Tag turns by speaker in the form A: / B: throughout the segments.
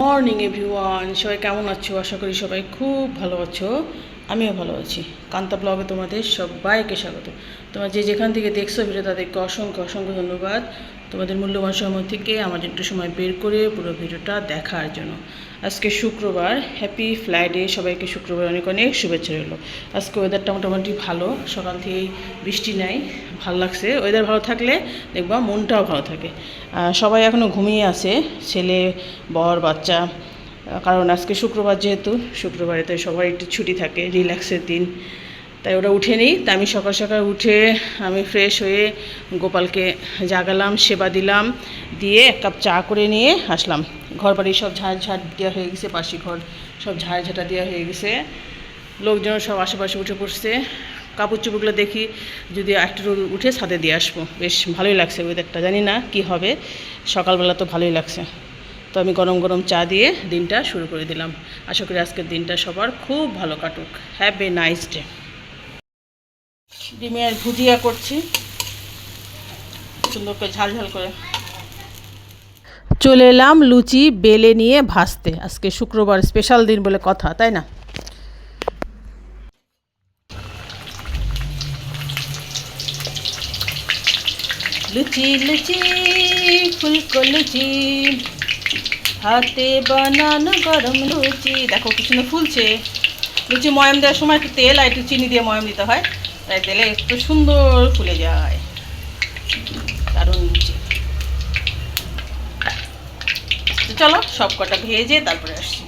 A: Morning everyone সবাই কেমন আছো? আশা করি সবাই খুব ভালো আছো। আমিও ভালো আছি। কান্তা ব্লগে তোমাদের সবাইকে স্বাগত। তোমরা যে যেখান থেকে দেখছ ভিডিও তাদেরকে অসংখ্য অসংখ্য ধন্যবাদ। তোমাদের মূল্যবান সময় থেকে আমাদের একটু সময় বের করে পুরো ভিডিওটা দেখার জন্য। আজকে শুক্রবার হ্যাপি ফ্রাইডে সবাইকে শুক্রবার অনেক অনেক শুভেচ্ছা রইল। আজকে ওয়েদারটা মোটামুটি ভালো, সকাল থেকেই বৃষ্টি নাই, ভালো লাগছে। ওয়েদার ভালো থাকলে দেখবা মনটাও ভালো থাকে। সবাই এখনও ঘুমিয়ে আছে, ছেলে, বর, বাচ্চা কারণ আজকে শুক্রবার যেহেতু, শুক্রবারে তো সবাই একটু ছুটি থাকে, রিল্যাক্সের দিন। তাই ওরা উঠে নেই তাই আমি সকাল সকাল উঠে আমি ফ্রেশ হয়ে গোপালকে জাগালাম, সেবা দিলাম, দিয়ে এক কাপ চা করে নিয়ে আসলাম। ঘর বাড়ি সব ঝাড় ঝাড় দেওয়া হয়ে গেছে পাশি ঘর সব ঝাড় ঝাঁটা দেওয়া হয়ে গেছে। লোকজন সব আশেপাশে উঠে পড়ছে। কাপড় চোপড়গুলো দেখি, যদি একটু উঠে ছাদে দিয়ে আসব। বেশ ভালোই লাগছে ওয়েদারটা জানি না কি হবে। সকালবেলা তো ভালোই লাগছে। তো আমি গরম গরম চা দিয়ে দিনটা শুরু করে দিলাম। আশা করি আজকের দিনটা সবার খুব ভালো কাটুক। হ্যাভ এ নাইস ডে ডিমের ভুজিয়া করছি। সুন্দর করে ঝাল ঝাল করে। চলে এলাম লুচি বেলে নিয়ে ভাসতে আজকে শুক্রবার স্পেশাল দিন বলে কথা, তাই না? লুচি লুচি, ফুলকো লুচি। হাতে বানানো গরম লুচি। দেখো কি সুন্দর ফুলছে। লুচি ময়াম দেওয়ার সময় একটু তেল আর একটু চিনি দিয়ে ময়াম দিতে হয়। তাই তেলে একটু সুন্দর ফুলে যায়। দারুণ লুচি। চলো, সব কটা ভেজে তারপরে আসছি।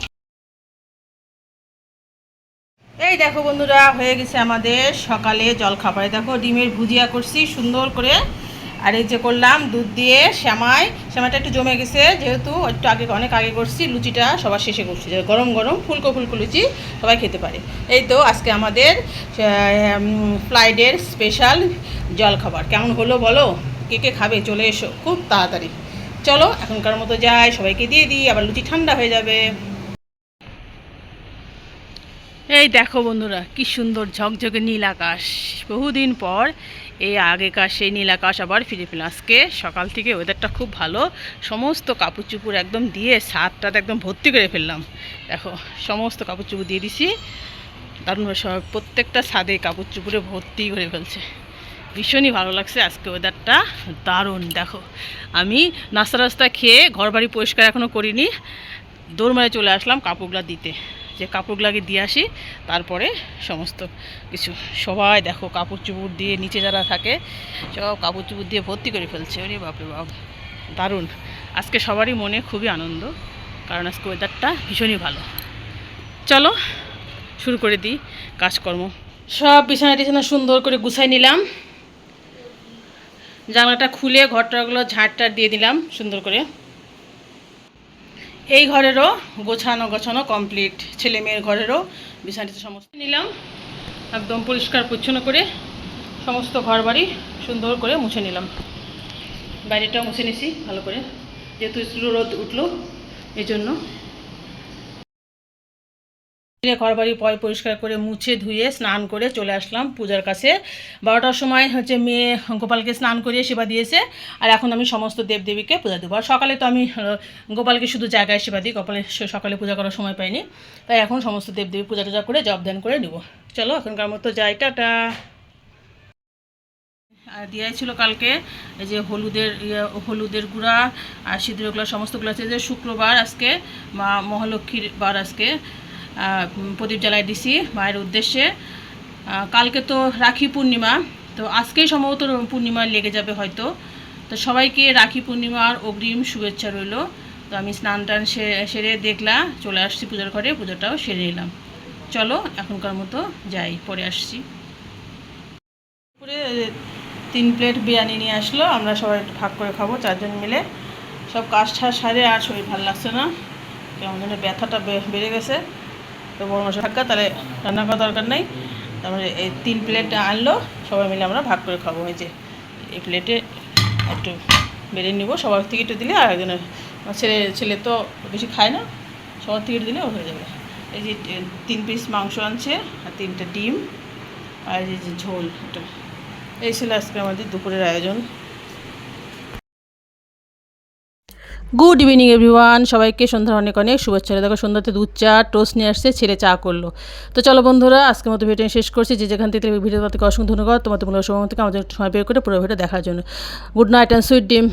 A: এই দেখো বন্ধুরা, হয়ে গেছে আমাদের সকালে জল খাবারে দেখো ডিমের ভুজিয়া করছি, সুন্দর করে আর এই যে করলাম, দুধ দিয়ে শ্যামাই, শ্যামাইটা একটু জমে গেছে, যেহেতু একটু আগে, অনেক আগে করছি, লুচিটা সবার শেষে করছি গরম গরম ফুলকো ফুলকো লুচি সবাই খেতে পারে। এই তো আজকে আমাদের ফ্লাইডের স্পেশাল জল খাবার কেমন হলো বলো? কে কে খাবে? চলে এসো খুব তাড়াতাড়ি। চলো, এখনকার মতো যাই, সবাইকে দিয়ে দিই, আবার লুচি ঠান্ডা হয়ে যাবে। এই দেখো বন্ধুরা, কি সুন্দর ঝকঝকে নীল আকাশ। বহুদিন পর এই আগেকার সেই নীল আকাশ আবার ফিরে পেলাম আজকে সকাল থেকে ওয়েদারটা খুব ভালো। সমস্ত কাপড় চুপুর একদম দিয়ে ছাদটাতে একদম ভর্তি করে ফেললাম। দেখো, সমস্ত কাপড় চুপুর দিয়ে দিছি। সব, প্রত্যেকটা ছাদে কাপড় চুপুরে ভর্তি করে ফেলছে। ভীষণই ভালো লাগছে আজকে ওয়েদারটা দারুণ, দেখো। আমি নাস্তা রাস্তা খেয়ে ঘর বাড়ি পরিষ্কার এখনও করিনি। দৌড় মারে চলে আসলাম কাপড়গুলো দিতে। যে কাপড়গুলোকে দিয়ে আসি, তারপরে সমস্ত কিছু। সবাই দেখো কাপড় চুপড় দিয়ে নিচে যারা থাকে, সব কাপড় চুপড় দিয়ে ভর্তি করে ফেলছে। ওরে বাপরে বাপ, দারুণ। আজকে সবারই মনে খুবই আনন্দ, কারণ আজকে ওয়েদারটা ভীষণই ভালো। চলো, শুরু করে দিই কাজকর্ম। সব বিছানা টিছানা সুন্দর করে গুছাই নিলাম। জানলাটা খুলে ঘরটাগুলো ঝাড়টার দিয়ে দিলাম সুন্দর করে। এই ঘরেরও গোছানো গোছানো কমপ্লিট ছেলে মেয়ের ঘরেরও বিছানাটিতে সমস্ত নিলাম, একদম পরিষ্কার পরিচ্ছন্ন করে সমস্ত ঘর বাড়ি সুন্দর করে মুছে নিলাম। বাইরেটাও মুছে নিছি, ভালো করে। যেহেতু রোদ উঠল এই জন্য ঘর বাড়ি পয় পরিষ্কার করে মুছে ধুয়ে স্নান করে চলে আসলাম পূজার কাছে। বারোটার সময় হচ্ছে মেয়ে গোপালকে স্নান করিয়ে সেবা দিয়েছে। আর এখন আমি সমস্ত দেবদেবীকে পূজা দেবো। আর সকালে তো আমি গোপালকে শুধু জায়গায় সেবা দিই গোপালের স- সকালে পূজা করার সময় পাইনি। তাই এখন সমস্ত দেবদেবী পূজা টুজা করে জব ধ্যান করে নিব। চলো এখনকার মতো যাই টাটা। আর দেওয়াই ছিল কালকে এই যে হলুদের ইয়ে, হলুদের গুঁড়া আর সিঁদুরগুলো সমস্তগুলো আছে। যে শুক্রবার আজকে মা মহালক্ষ্মীর বার আজকে। প্রদীপ জ্বালায় দিছি মায়ের উদ্দেশ্যে। কালকে তো রাখি পূর্ণিমা, তো আজকেই সম্ভবত পূর্ণিমা লেগে যাবে হয়তো। তো সবাইকে রাখি পূর্ণিমার অগ্রিম শুভেচ্ছা রইল। তো আমি স্নান টান সেরে দেখলাম চলে আসছি পূজার ঘরে, পুজোটাও সেরে নিলাম চলো, এখনকার মতো যাই, পরে আসছি। দুপুরে তিন প্লেট বিরিয়ানি নিয়ে আসলো, আমরা সবাই ভাগ করে খাব, চারজন মিলে। সব কাজ সারে, আর শরীর ভালো লাগছে না। কেমন ব্যথাটা বেড়ে গেছে। তো বড় মাসে থাকা, তাহলে রান্না করার দরকার নেই। তারপরে এই তিন প্লেট আনলো, সবাই মিলে আমরা ভাগ করে খাব। যে, এই প্লেটে একটু বেড়ে নিব, সবার থেকে একটু দিলে আর একজনের ছেলে ছেলে তো বেশি খায় না, সবার থেকে দিলে হয়ে যাবে। এই যে তিন পিস মাংস আনছে, আর তিনটে ডিম, আর এই যে ঝোল এটা এই ছিল আজকে আমাদের দুপুরের আয়োজন। গুড ইভিনিং এভরিওয়ান সবাইকে সন্ধ্যার অনেক অনেক শুভেচ্ছা। দেখো সন্ধ্যাতে দুধ চা, টোস্ট নিয়ে আসছে, ছেলে চা করল। তো চলো বন্ধুরা, আজকের মতো ভিডিও শেষ করছি। যে যেখান থেকে ভিডিও থেকে অসংখ্য ধন্যবাদ। তোমাদের মূল্য সময় থেকে আমাদের সময় বের করে পুরো ভিডিও দেখার জন্য। গুড নাইট অ্যান্ড সুইট ডিম